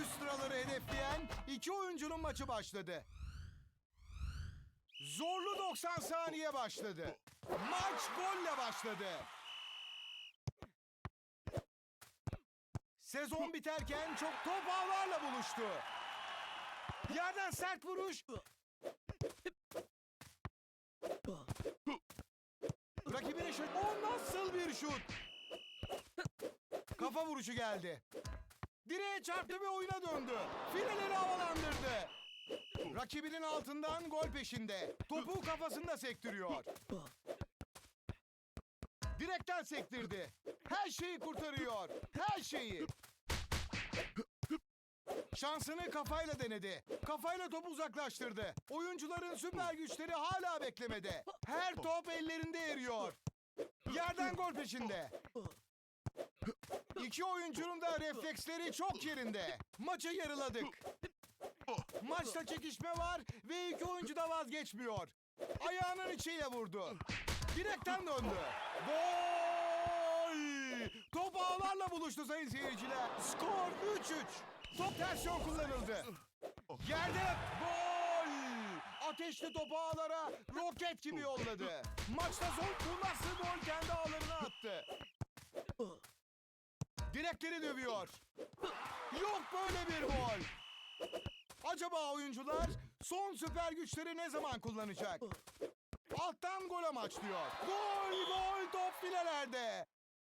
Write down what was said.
Üst sıraları hedefleyen iki oyuncunun maçı başladı. Zorlu 90 saniye başladı. Maç golle başladı. Sezon biterken çok top ağlarla buluştu. Yerden sert vuruş. Rakibine şut. O nasıl bir şut? Kafa vuruşu geldi. Direğe çarptı ve oyuna döndü. Fileleri havalandırdı. Rakibinin altından gol peşinde. Topu kafasında sektiriyor. Direkten sektirdi. Her şeyi kurtarıyor. Her şeyi. Şansını kafayla denedi. Kafayla topu uzaklaştırdı. Oyuncuların süper güçleri hala beklemede. Her top ellerinde eriyor. Yerden gol peşinde. İki oyuncunun da refleksleri çok yerinde. Maçı yarıladık. Maçta çekişme var ve iki oyuncu da vazgeçmiyor. Ayağının içiyle vurdu. Direkten döndü. Gol! Top ağlarla buluştu sayın seyirciler. Skor 3-3. Top ters yön kullanıldı. Yerde gol! Ateşli topu ağlara roket gibi yolladı. Maçta son nasıl gol kendi ağlarına. Direkleri dövüyor. Yok böyle bir gol. Acaba oyuncular son süper güçleri ne zaman kullanacak? Alttan gol amaçlıyor. Gol gol top filelerde.